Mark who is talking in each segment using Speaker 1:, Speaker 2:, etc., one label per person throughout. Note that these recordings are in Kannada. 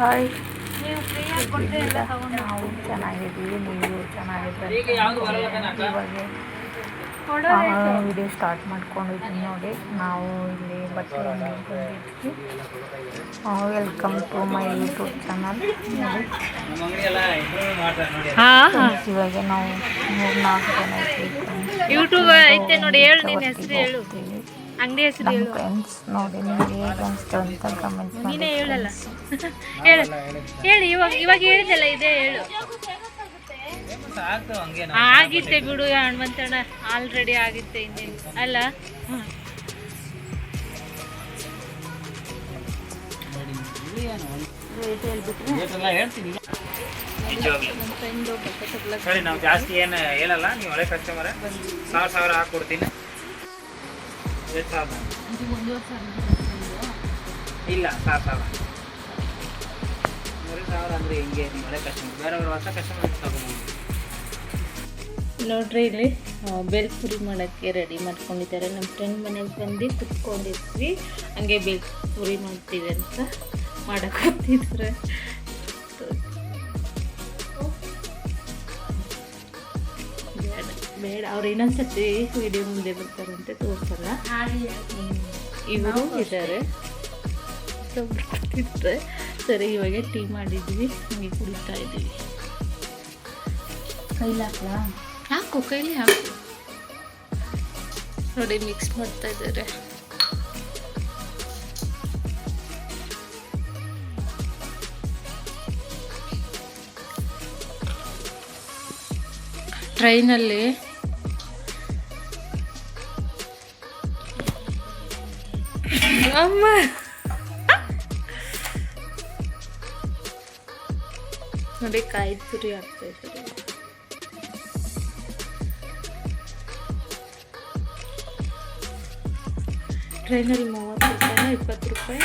Speaker 1: ಹಾಯ್
Speaker 2: ನೀವು
Speaker 1: ಚೆನ್ನಾಗಿದ್ದೀವಿ ನೀವು
Speaker 3: ಕಣಕ್ಕ?
Speaker 1: ಇವಾಗ ವಿಡಿಯೋ ಸ್ಟಾರ್ಟ್ ಮಾಡ್ಕೊಂಡಿದ್ದೀನಿ ನೋಡಿ. ನಾವು ಇಲ್ಲಿ ಬಟ್ಟೆ ಬಂದಿದ್ವಿ. Welcome to my YouTube channel ಇವಾಗ ನಾವು ಮೂರು ನಾಲ್ಕು ಜನ.
Speaker 2: ಯೂಟ್ಯೂಬ್ ಐತೆ ನೋಡಿ ಹೇಳು ನಿನ್ನ ಹೆಸರು ಹೇಳು. ಅಂಗಡಿ ಹೆಸರು
Speaker 1: ನಮ್ಮ
Speaker 2: ಹೇಳು.
Speaker 1: ಫ್ರೆಂಡ್ಸ್ ನೋಡಿ ನಿಮಗೆ ಹೇಗೆ ಅನಿಸ್ತು ಅಂತ ಕಮೆಂಟ್ ಮಾಡಿ.
Speaker 2: ನೀನೇ ಹೇಳಲ್ಲ. ಹೇಳು. ಹೇಳು ಇವಾಗ ಇವಾಗ ಹೇಳಿದಲ್ಲ ಇದೇ ಹೇಳು. ಆಗಿತ್ತೆ ಬಿಡು ಹನುಮಂತಣ್ಣ. ಆಲ್ರೆಡಿ ಆಗಿತ್ತೆ ಇನ್ನೇನು ಅಲ್ಲ?
Speaker 3: ಸರಿ ನಾವು ಜಾಸ್ತಿ ಏನು ಹೇಳಲ್ಲ. ನೀವು ಒಳ್ಳೆ ಕಸ್ಟಮರ್ ಸಾವಿರ ಸಾವಿರ ಹಾಕ್ಕೊಡ್ತೀನಿ. ಸಾವಿರ ಇಲ್ಲ ಸಾಕಲ್ಲ ಸಾವಿರ ಮೂರು ಸಾವಿರ ಅಂದರೆ ಹಿಂಗೆ? ನೀವು ಒಳ್ಳೆ ಕಸ್ಟಮರ್ ಬೇರೆಯವ್ರ ಹೊಸ ಕಸ್ಟಮರ್ ತಗೊಂಡು
Speaker 2: ನೋಡ್ರಿ ಇಲ್ಲಿ ಬೇಲ್ಪುರಿ ಮಾಡೋಕ್ಕೆ ರೆಡಿ ಮಾಡ್ಕೊಂಡಿದ್ದಾರೆ. ನಮ್ಮ ಫ್ರೆಂಡ್ ಮನೇಲಿ ಬಂದು ಕುತ್ಕೊಂಡಿದ್ವಿ. ಹಂಗೆ ಬೇಲ್ಪುರಿ ಮಾಡ್ತೀವಿ ಅಂತ ಮಾಡಕ್ಕೆ ಬೇಡ ಅವ್ರು ಇನ್ನೊಂದ್ಸತಿ ವಿಡಿಯೋ ಮುಂದೆ ಬರ್ತಾರಂತೆ ತೋರ್ಸಲ್ಲ. ಇವರು ಇದ್ದಾರೆ. ಸೊ ಕೂತಿದ್ದಾರೆ ಸರಿ ಇವಾಗ ಟೀ ಮಾಡಿದ್ವಿ ಹಂಗೆ ಕುಡಿತಾ ಇದ್ದೀವಿ ಹಾಕು ಕೈಲಿ ಹಾಕು. ನೋಡಿ ಮಿಕ್ಸ್ ಮಾಡ್ತಾ ಇದ್ದಾರೆ. ಟ್ರೈನಲ್ಲಿ ಅಮ್ಮ. ನೋಡಿ ಕಾಯಿ ತುರಿ ಆಗ್ತಾ ಇದ್ದಾರೆ ಟ್ರೈನಲ್ಲಿ ಮೂವತ್ತು ರೂಪಾಯಿನ ಇಪ್ಪತ್ತು ರೂಪಾಯಿ.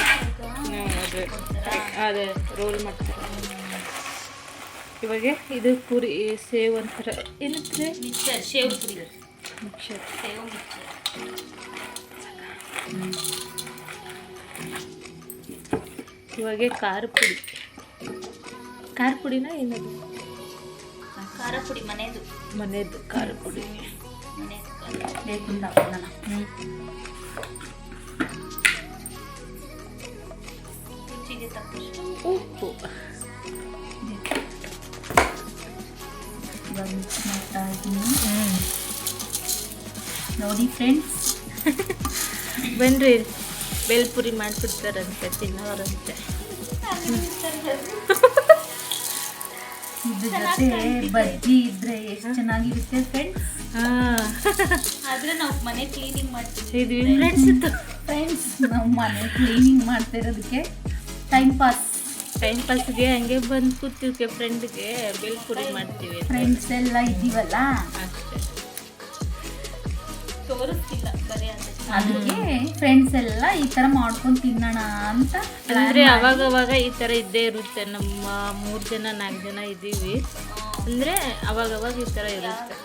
Speaker 2: ಅದೇ. ಅದೇ ರೋಲ್ ಮಾಡ್ತಾರೆ. ಇವಾಗ ಇದು ಪುರಿ ಸೇವ್ ಅಂತಾರೆ. ಏನಂತಾರೆ?
Speaker 4: ಮಿಕ್ಸರ್ ಸೇವ್ ಪುಡಿ
Speaker 2: ಮಿಕ್ಸರ್.
Speaker 4: ಸೇವ್ ಮಿಕ್ಸರ್.
Speaker 2: ಇವಾಗ ಖಾರ ಪುಡಿ. ಖಾರ ಪುಡಿನ ಏನದು?
Speaker 4: ಖಾರ ಪುಡಿ ಮನೆಯದು
Speaker 2: ಮನೆಯದು ಖಾರ ಪುಡಿ. ಉಪ್ಪು.
Speaker 1: ಇವಾಗ ಮಿಕ್ಸ್ ಮಾಡ್ತಾ ಇದ್ದೀನಿ. ನೋಡಿ ಫ್ರೆಂಡ್ಸ್
Speaker 2: ಬನ್ರಿ ಬೇಲ್ಪುರಿ ಮಾಡಿಬಿಡ್ತಾರಂತೆ ತಿನ್ನೋರಂತೆ.
Speaker 1: ಇದ್ರ ಜೊತೆ ಬಜ್ಜಿ ಇದ್ರೆ ಎಷ್ಟು ಚೆನ್ನಾಗಿರುತ್ತೆ ಫ್ರೆಂಡ್ಸ್
Speaker 2: ಹಾಂ.
Speaker 4: ಆದ್ರೆ ನಾವು ಮನೆ ಕ್ಲೀನಿಂಗ್ ಮಾಡ್ತೀವಿ
Speaker 2: ಫ್ರೆಂಡ್ಸ್ ಇತ್ತು
Speaker 1: ಫ್ರೆಂಡ್ಸ್ ನಾವು ಮನೆ ಕ್ಲೀನಿಂಗ್ ಮಾಡ್ತಾ ಇರೋದಕ್ಕೆ ಟೈಮ್ ಪಾಸ್
Speaker 2: ಟೈಮ್ ಪಾಸ್ಗೆ ಹಂಗೆ ಬಂದು ಕೂತಿರ್ಕೆ ಫ್ರೆಂಡ್ಗೆ ಬೇಲ್ಪುರಿ ಮಾಡ್ತೀವಿ
Speaker 1: ಫ್ರೆಂಡ್ಸ್ ಎಲ್ಲ ಇದ್ದೀವಲ್ಲ?
Speaker 2: ಅಷ್ಟೇ.
Speaker 4: ತೋರಿಸ್ತಿಲ್ಲ ಬರೀ ಅಂತ.
Speaker 1: ಅದಕ್ಕೆ ಫ್ರೆಂಡ್ಸ್ ಎಲ್ಲ ಈ ತರ ಮಾಡ್ಕೊಂಡು ತಿನ್ನೋಣ ಅಂತ
Speaker 2: ಅಂದ್ರೆ ಅವಾಗ ಅವಾಗ ಈ ತರ ಇದ್ದೇ ಇರುತ್ತೆ. ನಮ್ಮ ಮೂರ್ ಜನ ನಾಲ್ಕು ಜನ ಇದ್ದೀವಿ. ಅಂದ್ರೆ ಅವಾಗ ಅವಾಗ ಈ ತರ ಇರುತ್ತೆ.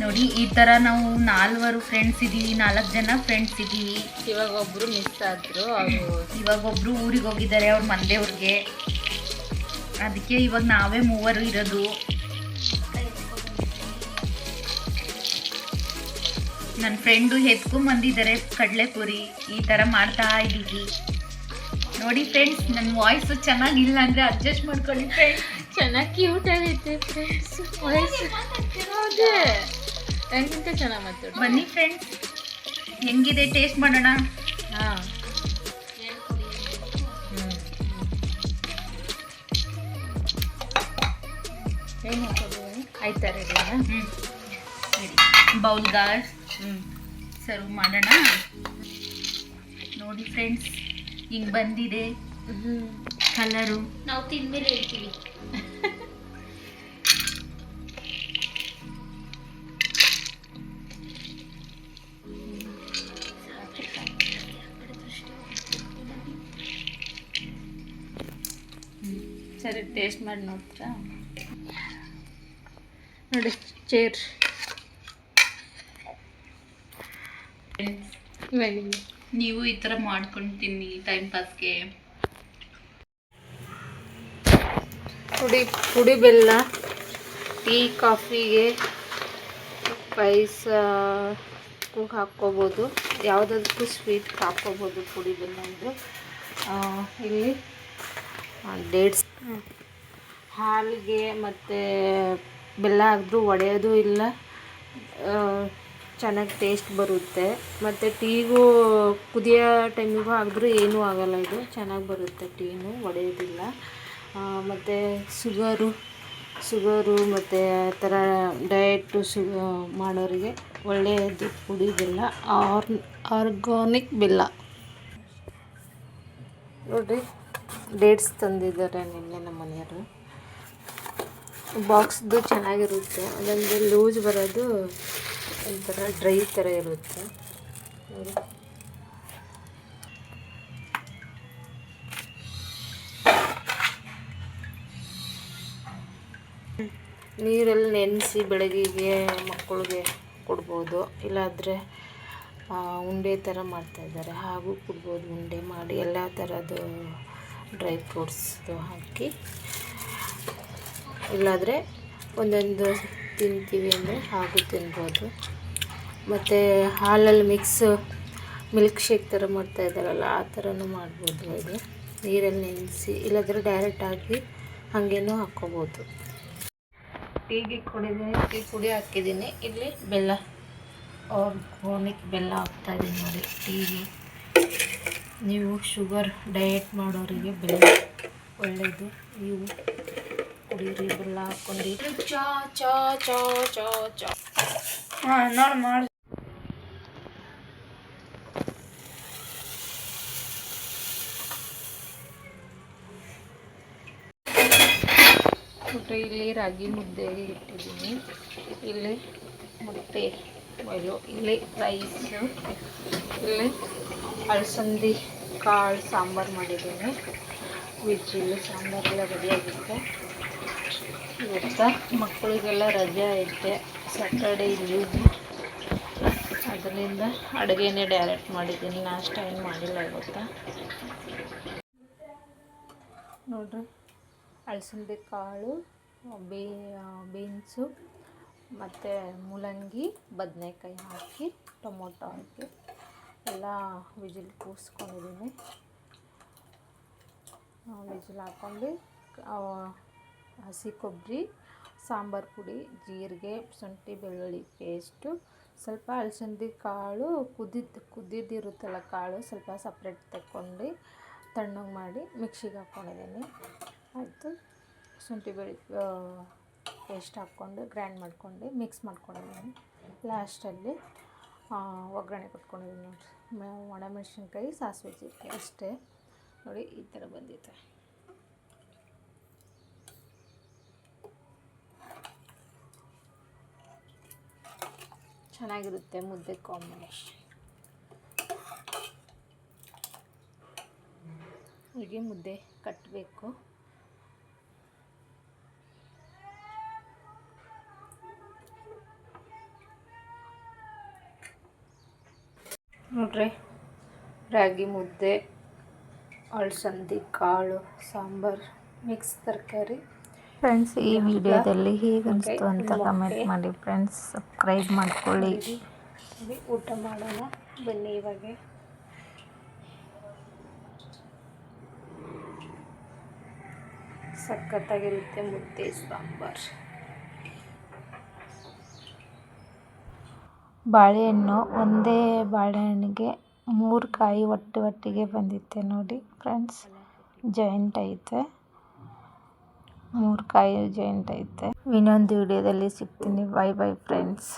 Speaker 1: ನೋಡಿ ಈ ತರ ನಾವು ನಾಲ್ವರು ಫ್ರೆಂಡ್ಸ್ ಇದೀವಿ ನಾಲ್ಕು ಜನ ಫ್ರೆಂಡ್ಸ್ ಇದೀವಿ
Speaker 2: ಇವಾಗ ಒಬ್ರು ಮಿಸ್ ಆದ್ರು ಅವರು
Speaker 1: ಇವಾಗ ಒಬ್ರು ಊರಿಗೆ ಹೋಗಿದ್ದಾರೆ ಅವ್ರ ಮಂದೆವ್ರಿಗೆ ಅದಕ್ಕೆ ಇವಾಗ ನಾವೇ ಮೂವರು ಇರೋದು. ನನ್ನ ಫ್ರೆಂಡು ಎತ್ಕೊಂಬಂದಿದ್ದಾರೆ ಕಡಲೆಪುರಿ. ಈ ಥರ ಮಾಡ್ತಾ ಇದ್ದೀವಿ ನೋಡಿ ಫ್ರೆಂಡ್ಸ್ ನನ್ನ ವಾಯ್ಸು ಚೆನ್ನಾಗಿಲ್ಲ ಅಂದರೆ ಅಡ್ಜಸ್ಟ್ ಮಾಡ್ಕೊಳ್ಳಿ ಫ್ರೆಂಡ್ಸ್
Speaker 2: ಚೆನ್ನಾಗಿ ಕ್ಯೂಟ್ ಆಗೈತೆ ಫ್ರೆಂಡ್ಸ್ ವಾಯ್ಸ್ ಹೌದೇ ನನಗಿಂತ ಚೆನ್ನಾಗಿ ಮಾತಾಡು.
Speaker 1: ಬನ್ನಿ ಫ್ರೆಂಡ್ಸ್ ಹೆಂಗಿದೆ? ಟೇಸ್ಟ್ ಮಾಡೋಣ.
Speaker 2: ಹಾಂ. ಏನು ಹಾಕೋದು ಆಯ್ತಾ ರೆಡಿನಾ
Speaker 1: ಹ್ಞೂ ಬೌಲ್ಗ
Speaker 2: ಹ್ಞೂ
Speaker 1: ಸರ್ವ್ ಮಾಡೋಣ. ನೋಡಿ ಫ್ರೆಂಡ್ಸ್ ಹಿಂಗೆ ಬಂದಿದೆ.
Speaker 2: ಹ್ಞೂ
Speaker 1: ಕಲರು
Speaker 4: ನಾವು ತಿಂದ್ಮೇಲೆ ಹೇಳ್ತೀವಿ.
Speaker 2: ಸರಿ ಟೇಸ್ಟ್ ಮಾಡಿ ನೋಡ್ತೀರಾ? ನೋಡಿ ಚೇರ್ ಇವಾಗ
Speaker 1: ನೀವು ಈ ಥರ ಮಾಡ್ಕೊಂಡು ತಿನ್ನಿ ಟೈಮ್ ಪಾಸ್ಗೆ
Speaker 2: ಪುಡಿ ಪುಡಿ ಬೆಲ್ಲ, ಟೀ, ಕಾಫಿಗೆ ಪಾಯಸಕ್ಕೂ ಹಾಕ್ಕೋಬೋದು. ಯಾವುದಕ್ಕೂ ಸ್ವೀಟ್ ಹಾಕ್ಕೋಬೋದು ಪುಡಿ ಬೆಲ್ಲ ಅಂದರೆ. ಇಲ್ಲಿ ಡೇಟ್ಸ್ ಹಾಲಿಗೆ ಮತ್ತು ಬೆಲ್ಲ ಹಾಕಿದ್ರೂ ಒಡೆಯೋದು ಇಲ್ಲ. ಚೆನ್ನಾಗಿ ಟೇಸ್ಟ್ ಬರುತ್ತೆ. ಮತ್ತು ಟೀಗೂ ಕುದಿಯೋ ಟೈಮಿಗೂ ಹಾಕಿದ್ರೂ ಏನೂ ಆಗೋಲ್ಲ ಇದು. ಚೆನ್ನಾಗಿ ಬರುತ್ತೆ ಟೀನು, ಒಡೆಯೋದಿಲ್ಲ. ಮತ್ತು ಶುಗರು ಶುಗರು ಮತ್ತು ಆ ಥರ ಡಯಟು ಸುಗ ಮಾಡೋರಿಗೆ ಒಳ್ಳೆಯದು ಕುಡಿಯೋದಿಲ್ಲ ಬೆಲ್ಲ ಆರ್ ಆರ್ಗಾನಿಕ್ ಬೆಲ್ಲ. ನೋಡಿರಿ ಡೇಟ್ಸ್ ತಂದಿದ್ದಾರೆ ನಿನ್ನೆ ನಮ್ಮ ಮನೆಯವರು. ಬಾಕ್ಸ್ದು ಚೆನ್ನಾಗಿರುತ್ತೆ. ಅದೊಂದು ಲೂಸ್ ಬರೋದು ಒಂಥರ ಡ್ರೈ ಥರ ಇರುತ್ತೆ. ನೀರಲ್ಲಿ ನೆನೆಸಿ ಬೆಳಗ್ಗೆಗೆ ಮಕ್ಕಳಿಗೆ ಕೊಡ್ಬೋದು. ಇಲ್ಲಾದರೆ ಉಂಡೆ ಥರ ಮಾಡ್ತಾಯಿದ್ದಾರೆ ಹಾಗೂ ಕೊಡ್ಬೋದು ಉಂಡೆ ಮಾಡಿ ಎಲ್ಲ ಥರದ್ದು ಡ್ರೈ ಫ್ರೂಟ್ಸ್ದು ಹಾಕಿ. ಇಲ್ಲಾದರೆ ಒಂದೊಂದು ತಿಂತೀವಿ ಅಂದರೆ ಹಾಗೂ ತಿನ್ಬೋದು. ಮತ್ತು ಹಾಲಲ್ಲಿ ಮಿಕ್ಸ್ ಮಿಲ್ಕ್ ಶೇಕ್ ಥರ ಮಾಡ್ತಾ ಇದ್ದಾರಲ್ಲ, ಆ ಥರನೂ ಮಾಡ್ಬೋದು ಇದು ನೀರಲ್ಲಿ ನೆನೆಸಿ, ಇಲ್ಲಾಂದರೆ ಡೈರೆಕ್ಟ್ ಹಾಕಿ ಹಾಗೇನೂ ಹಾಕ್ಕೋಬೋದು. ಟೀಗೆ ಕುಡಿದೀನಿ ಟೀ ಪುಡಿ ಹಾಕಿದ್ದೀನಿ. ಇಲ್ಲಿ ಬೆಲ್ಲ ಆರ್ಗಾನಿಕ್ ಬೆಲ್ಲ ಹಾಕ್ತಾ ಇದ್ದೀನಿ ನೋಡಿ ಟೀಗೆ ನೀವು ಶುಗರ್ ಡಯಟ್ ಮಾಡೋರಿಗೆ ಬೆಲ್ಲ ಒಳ್ಳೆಯದು ನೀವು ಕುಡೀರಿ ಬೆಲ್ಲ ಹಾಕ್ಕೊಂಡು. ಚಾ ಚಾ ಚಾ ಚಾ ಚಾ. ಹಾಂ ನೋಡಿ ಮಾಡಿ. ಇಲ್ಲಿ ರಾಗಿ ಮುದ್ದೆ ಇಟ್ಟಿದ್ದೀನಿ. ಇಲ್ಲಿ ಮೊಟ್ಟೆ ಮೊಯ್ಲು ಇಲ್ಲಿ ರೈಸು ಇಲ್ಲಿ ಅಲಸಂದಿ ಕಾಳು ಸಾಂಬಾರು ಮಾಡಿದ್ದೀನಿ. ವಿಜಿಲ್ ಸಾಂಬಾರೆಲ್ಲ ರೆಡಿಯಾಗಿರುತ್ತೆ ಇವತ್ತು ಮಕ್ಕಳಿಗೆಲ್ಲ ರಜೆ ಐತೆ. ಸ್ಯಾಟರ್ಡೇ ಲೀವ್ ಅದರಿಂದ ಅಡುಗೆನೇ ಡೈರೆಕ್ಟ್ ಮಾಡಿದ್ದೀನಿ. ನಾಷ್ಟ ಏನು ಮಾಡಿಲ್ಲ ಇವತ್ತ. ನೋಡ್ರಿ. ಅಲಸಂದೆ ಕಾಳು, ಬೇ ಬೀನ್ಸು, ಮತ್ತು ಮೂಲಂಗಿ, ಬದನೆಕಾಯಿ ಹಾಕಿ, ಟೊಮೊಟೊ ಹಾಕಿ, ಎಲ್ಲ ವಿಜಿಲ್ ಕೂರಿಸ್ಕೊಂಡಿದ್ದೀನಿ. ವಿಜಿಲ್ ಹಾಕ್ಕೊಂಡು ಹಸಿ ಕೊಬ್ಬರಿ, ಸಾಂಬಾರು ಪುಡಿ, ಜೀರಿಗೆ, ಶುಂಠಿ, ಬೆಳ್ಳುಳ್ಳಿ ಪೇಸ್ಟು. ಸ್ವಲ್ಪ ಅಲಸಂದಿ ಕಾಳು ಕುದಿದ, ಕುದಿದಿರುತ್ತಲ್ಲ ಕಾಳು ಸ್ವಲ್ಪ ಸಪ್ರೇಟ್ ತಗೊಂಡು ತಣ್ಣಗೆ ಮಾಡಿ ಮಿಕ್ಸಿಗೆ ಹಾಕ್ಕೊಂಡಿದ್ದೀನಿ ಆಯಿತು. ಶುಂಠಿ, ಬೆಳ್ಳಿ ಪೇಸ್ಟ್ ಹಾಕ್ಕೊಂಡು ಗ್ರೈಂಡ್ ಮಾಡ್ಕೊಂಡು ಮಿಕ್ಸ್ ಮಾಡ್ಕೊಂಡಿದ್ದೀನಿ. ಲಾಸ್ಟಲ್ಲಿ ಒಗ್ಗರಣೆ ಕೊಟ್ಕೊಂಡಿದ್ದೀನಿ ನೋಡಿರಿ. ಒಣಮೆಣ್ಸಿನ್ಕಾಯಿ ಸಾಸಿವೆ ಜೀರಿಗೆ ಅಷ್ಟೇ. ನೋಡಿ, ಈ ಥರ ಬಂದಿದೆ. ಚೆನ್ನಾಗಿರುತ್ತೆ ಮುದ್ದೆ ಕಾಂಬಿನೇಷನ್. ಹೀಗೆ ಮುದ್ದೆ ಕಟ್ಟಬೇಕು ನೋಡ್ರಿ ರಾಗಿ ಮುದ್ದೆ ಅಳಸಂದಿ ಕಾಳು ಸಾಂಬಾರು ಮಿಕ್ಸ್ ತರಕಾರಿ.
Speaker 5: ಫ್ರೆಂಡ್ಸ್ ಈ ವಿಡಿಯೋದಲ್ಲಿ ಹೇಗೆ ಅನಿಸ್ತು ಅಂತ ಕಮೆಂಟ್ ಮಾಡಿ ಫ್ರೆಂಡ್ಸ್ ಸಬ್ಸ್ಕ್ರೈಬ್ ಮಾಡ್ಕೊಳ್ಳಿ.
Speaker 2: ಊಟ ಮಾಡೋಣ. ಬನ್ನಿ ಇವಾಗ. ಸಖತ್ತಾಗಿರುತ್ತೆ ಮುದ್ದೆ ಸಾಂಬಾರು.
Speaker 5: ಬಾಳೆಹಣ್ಣು ಒಂದೇ ಬಾಳೆಹಣ್ಣಿಗೆ ಮೂರು ಕಾಯಿ ಒಟ್ಟು ಒಟ್ಟಿಗೆ ಬಂದಿತ್ತೆ ನೋಡಿ ಫ್ರೆಂಡ್ಸ್ ಜಾಯಿಂಟ್ ಐತೆ. ಮೂರು ಕಾಯಿ ಜಾಯಿಂಟ್ ಐತೆ ಇನ್ನೊಂದು ವಿಡಿಯೋದಲ್ಲಿ ಸಿಗ್ತೀನಿ. Bye bye friends